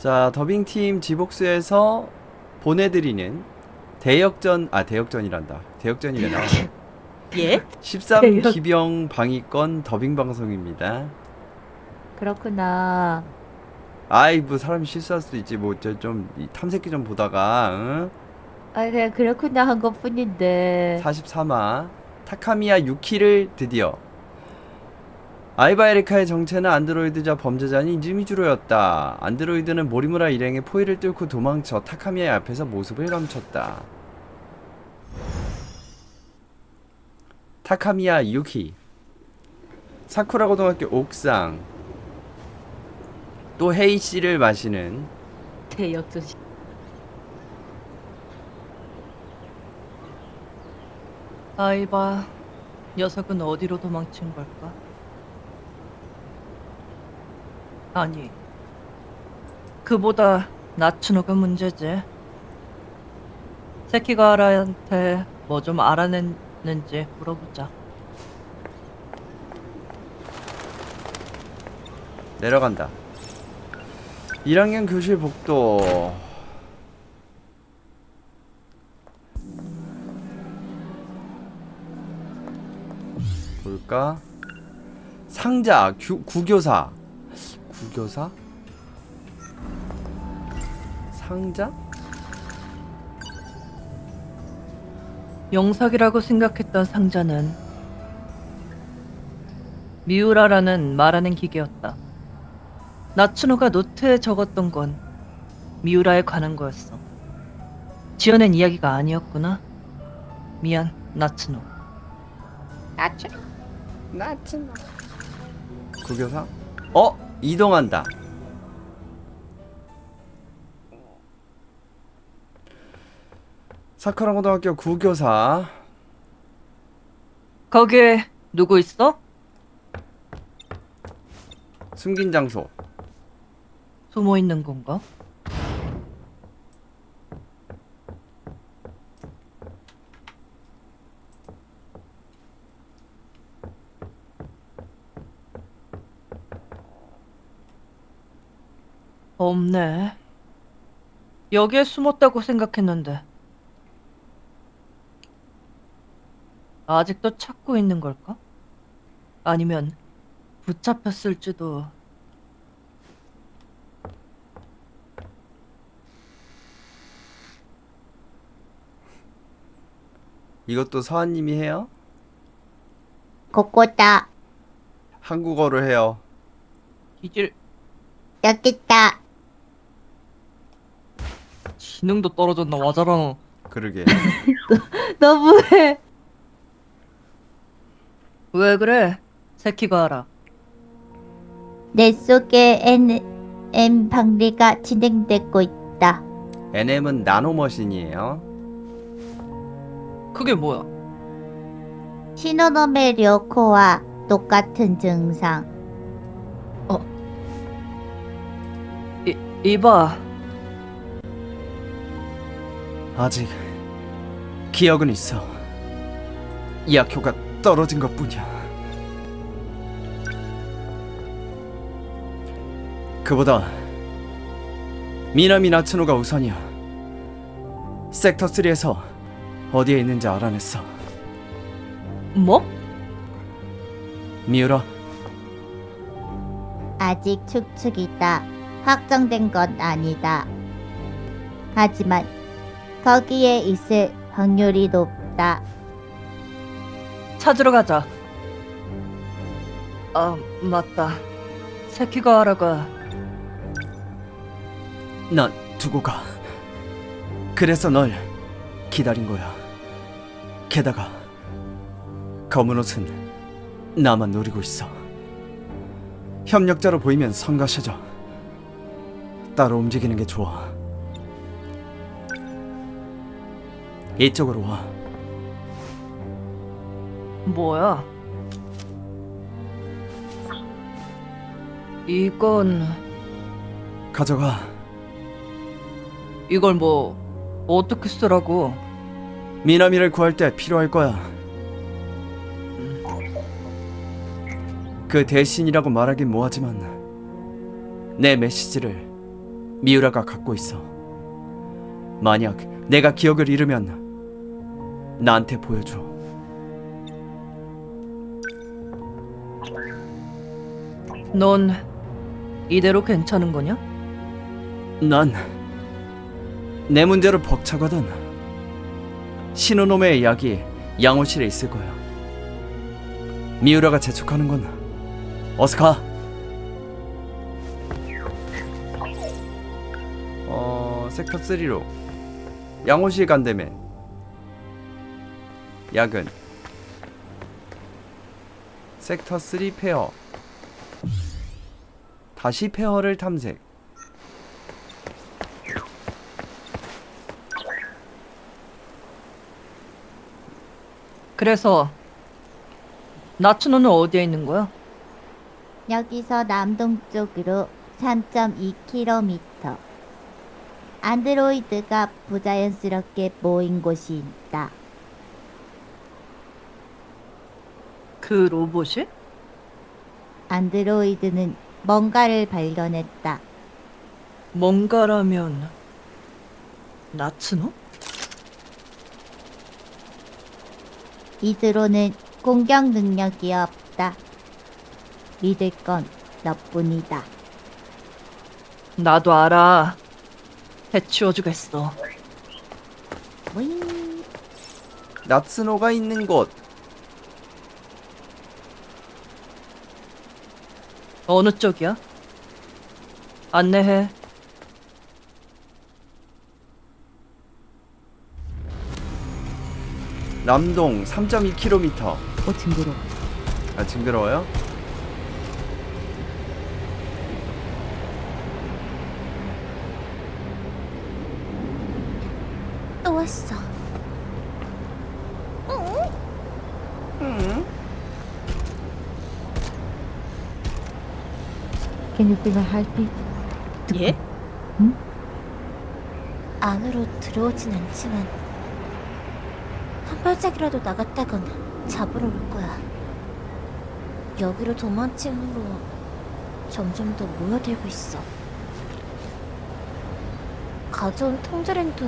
자, 더빙팀 지복수에서 보내드리는 대역전, 아, 대역전이란다. 대역전이 왜 나와? 예? 13 대역- 기병 방위권 더빙 방송입니다. 그렇구나. 아이, 뭐, 사람이 실수할 수도 있지. 뭐, 저, 좀, 이 탐색기 좀 보다가, 응? 아, 그냥 그렇구나 한 것 뿐인데. 43화 타카미야 유키를 드디어 아이바 에리카의 정체는 안드로이드자 범죄자인 이즈미주로였다. 안드로이드는 모리무라 일행의 포위를 뚫고 도망쳐 타카미야 앞에서 모습을 감췄다. 타카미야 유키 사쿠라 고등학교 옥상 또 헤이 씨를 마시는 대역전. 아이바, 녀석은 어디로 도망친 걸까? 아니, 그보다 나츠노가 문제지. 세키가라한테 뭐 좀 알아냈는지 물어보자. 내려간다. 1학년 교실 복도. 볼까? 상자 규, 구교사. 구교사? 상자? 영삭이라고 생각했던 상자는 미우라라는 말하는 기계였다. 나츠노가 노트에 적었던 건 미우라에 관한 거였어. 지어낸 이야기가 아니었구나. 미안, 나츠노. 구교사? 어? 이동한다. 사쿠라 고등학교 구교사. 거기에 누구 있어? 숨긴 장소. 숨어 있는 건가? 없네. 여기에 숨었다고 생각했는데. 아직도 찾고 있는 걸까? 아니면 붙잡혔을지도. 이것도 서한님이 해요? 고꼬다. 한국어로 해요. 기질 여기 있다. 지능도 떨어졌나 와자라노. 그러게. 너무해. 왜 그래? 세키가 알아. 내 속에 N, M 방리가 진행되고 있다. NM은 나노머신이에요. 그게 뭐야? 신호놈의 료코와 똑같은 증상. 이, 이봐. 아직 기억은 있어. 약효가 떨어진 것뿐이야. 그보다 미나미 나츠노가 우선이야. 섹터 3에서 어디에 있는지 알아냈어. 뭐? 미우라, 아직 축축이다. 확정된 건 아니다. 하지만 거기에 있을 확률이 높다. 찾으러 가자. 아, 맞다. 세키가 알아가 난 두고 가. 그래서 널 기다린 거야. 게다가 검은 옷은 나만 노리고 있어. 협력자로 보이면 성가셔져. 따로 움직이는 게 좋아. 이쪽으로 와. 뭐야? 이건 가져가. 이걸 뭐 어떻게 쓰라고? 미나미를 구할 때 필요할 거야. 그 대신이라고 말하긴 뭐하지만 내 메시지를 미우라가 갖고 있어. 만약 내가 기억을 잃으면 나한테 보여줘. 넌 이대로 괜찮은 거냐? 난 내 문제로 벅차거든. 신호놈의 약이 양호실에 있을 거야. 미우라가 재촉하는 건 어서 가. 어 섹터 3로 양호실 간다며. 약은 섹터 3 페어. 다시 페어를 탐색. 그래서 나츠노는 어디에 있는 거야? 여기서 남동쪽으로 3.2km. 안드로이드가 부자연스럽게 모인 곳이 있다. 그 로봇이? 안드로이드는 뭔가를 발견했다. 뭔가라면 나츠노? 이 드론은 공격 능력이 없다. 믿을 건 너뿐이다. 나도 알아. 해치워주겠어. 윙. 나츠노가 있는 곳. 어느 쪽이야? 안내해. 남동 3.2km. 어, 징그러. 아 징그러워요? 또 왔어. Can you feel my heartbeat? 예? 안으로 들어오진 않지만 한 발짝이라도 나갔다간 잡으러 올 거야. 여기로 도망친 후로 점점 더 모여들고 있어. 가져온 통조림도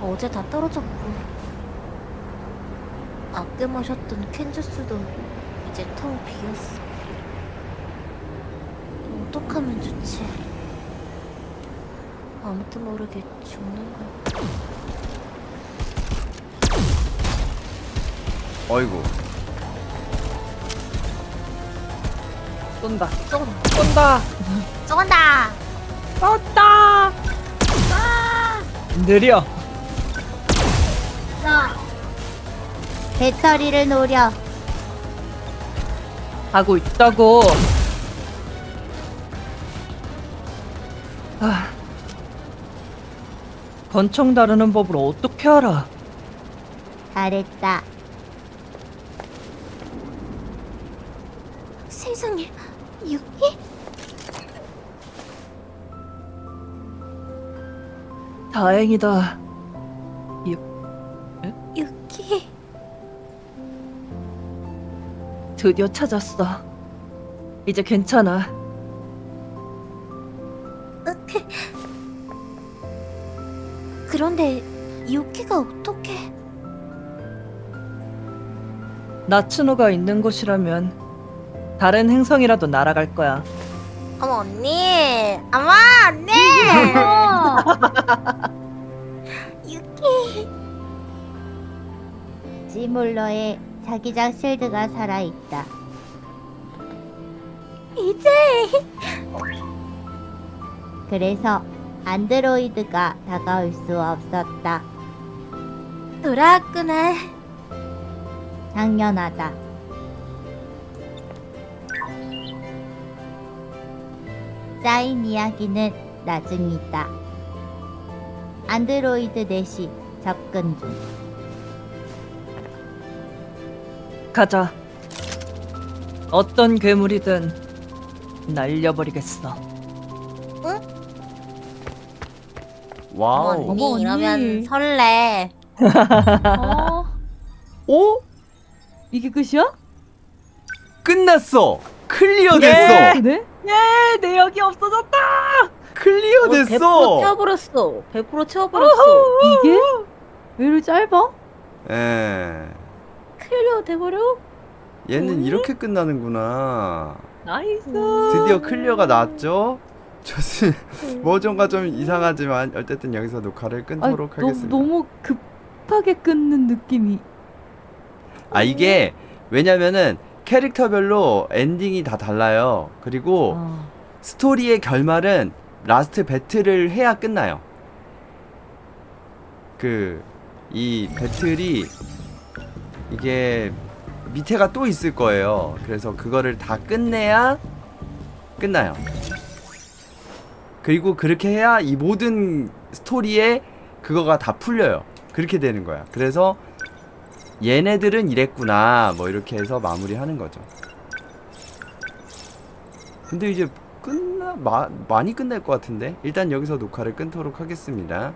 어제 다 떨어졌고 아껴 마셨던 캔주스도 이제 텅 비었어. 어떡하면 좋지? 아무도 모르게 죽는 걸. 어이구. 쏜다. 쏘, 쏜다. 쏘간다! 쏜다. 느려. 배터리를 노려. 하고 있다고. 아. 권총 다루는 법을 어떻게 알아? 잘했다. 세상에, 유키? 다행이다. 유키. 드디어 찾았어. 이제 괜찮아. 그런데 유키가 어떻게? 나츠노가 있는 곳이라면 다른 행성이라도 날아갈 거야. 어머 언니, 어머 언니. 유키. 지물러에 자기장 실드가 살아있다. 이제 그래서 안드로이드가 다가올 수 없었다. 돌아왔구나. 당연하다. 쌓인 이야기는 나중이다. 안드로이드 넷이 접근 중. 가자. 어떤 괴물이든 날려버리겠어. 와우. 어머 언니 이러면 설레. 어? 오? 이게 끝이야? 끝났어. 클리어 됐어. 네? 예, 내역이 없어졌다. 클리어 100% 됐어. 채워버렸어. 100% 채워버렸어. 이게? 왜 이렇게 짧아? 예. 클리어 돼버려? 얘는 뭐야? 이렇게 끝나는구나. 나이스. 드디어 클리어가 나왔죠? 저는 뭐좀가 좀 이상하지만 어쨌든 여기서 녹화를 끊도록 너, 하겠습니다. 너 무 급하게 끊는 느낌이. 아 이게 왜냐면은 캐릭터별로 엔딩이 다 달라요. 그리고 아, 스토리의 결말은 라스트 배틀을 해야 끝나요. 그 이 배틀이 이게 밑에가 또 있을 거예요. 그래서 그거를 다 끝내야 끝나요. 그리고 그렇게 해야 이 모든 스토리에 그거가 다 풀려요. 그렇게 되는 거야. 그래서 얘네들은 이랬구나. 뭐 이렇게 해서 마무리하는 거죠. 근데 이제 끝나 마, 많이 끝날 것 같은데 일단 여기서 녹화를 끊도록 하겠습니다.